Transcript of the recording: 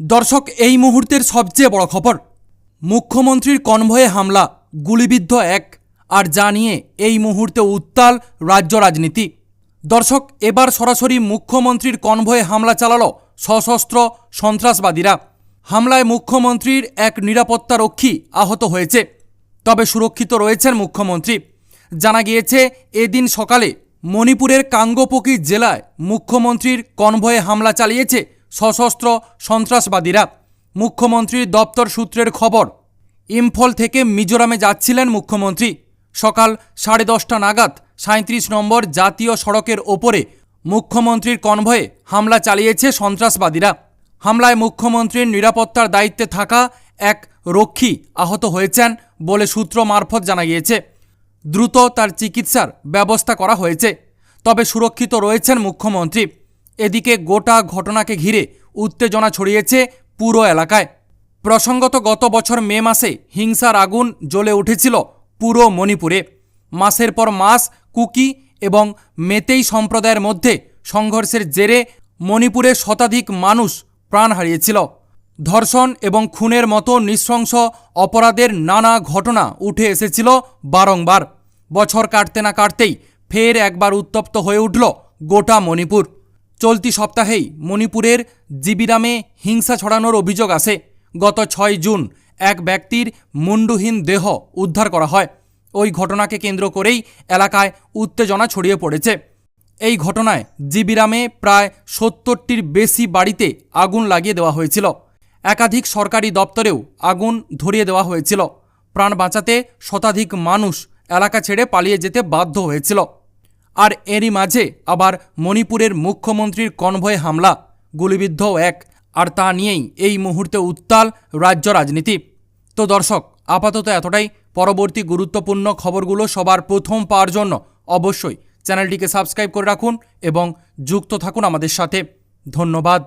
দর্শক, এই মুহূর্তের সবচেয়ে বড় খবর, মুখ্যমন্ত্রীর কনভয়ে হামলা, গুলিবিদ্ধ এক। আর জানিয়ে, এই মুহূর্তে উত্তাল রাজ্য রাজনীতি। দর্শক, এবার সরাসরি মুখ্যমন্ত্রীর কনভয়ে হামলা চালালো সশস্ত্র সন্ত্রাসবাদীরা। হামলায় মুখ্যমন্ত্রীর এক নিরাপত্তারক্ষী আহত হয়েছে। তবে সুরক্ষিত রয়েছেন মুখ্যমন্ত্রী। জানা গিয়েছে, এদিন সকালে মণিপুরের কাঙ্গপকি জেলায় মুখ্যমন্ত্রীর কনভয়ে হামলা চালিয়েছে সশস্ত্র সন্ত্রাসবাদীরা। মুখ্যমন্ত্রীর দপ্তর সূত্রের খবর, ইম্ফল থেকে মিজোরামে যাচ্ছিলেন মুখ্যমন্ত্রী। সকাল সাড়ে দশটা নাগাদ সাঁত্রিশ নম্বর জাতীয় সড়কের ওপরে মুখ্যমন্ত্রীর কনভয়ে হামলা চালিয়েছে সন্ত্রাসবাদীরা। হামলায় মুখ্যমন্ত্রীর নিরাপত্তার দায়িত্বে থাকা এক রক্ষী আহত হয়েছেন বলে সূত্র মারফত জানা গিয়েছে দ্রুত তার চিকিৎসার ব্যবস্থা করা হয়েছে, তবে সুরক্ষিত রয়েছেন মুখ্যমন্ত্রী। এদিকে গোটা ঘটনাকে ঘিরে উত্তেজনা ছড়িয়েছে পুরো এলাকায়। প্রসঙ্গত গত বছর মে মাসে হিংসার আগুন জ্বলে উঠেছিল পুরো মণিপুরে। মাসের পর মাস কুকি এবং মেতেই সম্প্রদায়ের মধ্যে সংঘর্ষের জেরে মণিপুরে শতাধিক মানুষ প্রাণ হারিয়েছিল। ধর্ষণ এবং খুনের মতো নৃশংস অপরাধের নানা ঘটনা উঠে এসেছিল বারংবার। বছর কাটতে না কাটতেই ফের একবার উত্তপ্ত হয়ে উঠল গোটা মণিপুর। চলতি সপ্তাহেই মণিপুরের জিবিরামে হিংসা ছড়ানোর অভিযোগ আসে। গত ছয় জুন এক ব্যক্তির মুন্ডুহীন দেহ উদ্ধার করা হয়। ওই ঘটনাকে কেন্দ্র করেই এলাকায় উত্তেজনা ছড়িয়ে পড়েছে। এই ঘটনায় জিবিরামে প্রায় সত্তরটির বেশি বাড়িতে আগুন লাগিয়ে দেওয়া হয়েছিল। একাধিক সরকারি দপ্তরেও আগুন ধরিয়ে দেওয়া হয়েছিল। প্রাণ বাঁচাতে শতাধিক মানুষ এলাকা ছেড়ে পালিয়ে যেতে বাধ্য হয়েছিল। আর এরই মাঝে আবার মণিপুরের মুখ্যমন্ত্রীর কনভয়ে হামলা, গুলিবিদ্ধ এক, আর তা নিয়েই এই মুহূর্তে উত্তাল রাজ্য রাজনীতি। তো দর্শক, আপাতত এতটাই। পরবর্তী গুরুত্বপূর্ণ খবরগুলো সবার প্রথম পাওয়ার জন্য অবশ্যই চ্যানেলটিকে সাবস্ক্রাইব করে রাখুন এবং যুক্ত থাকুন আমাদের সাথে। ধন্যবাদ।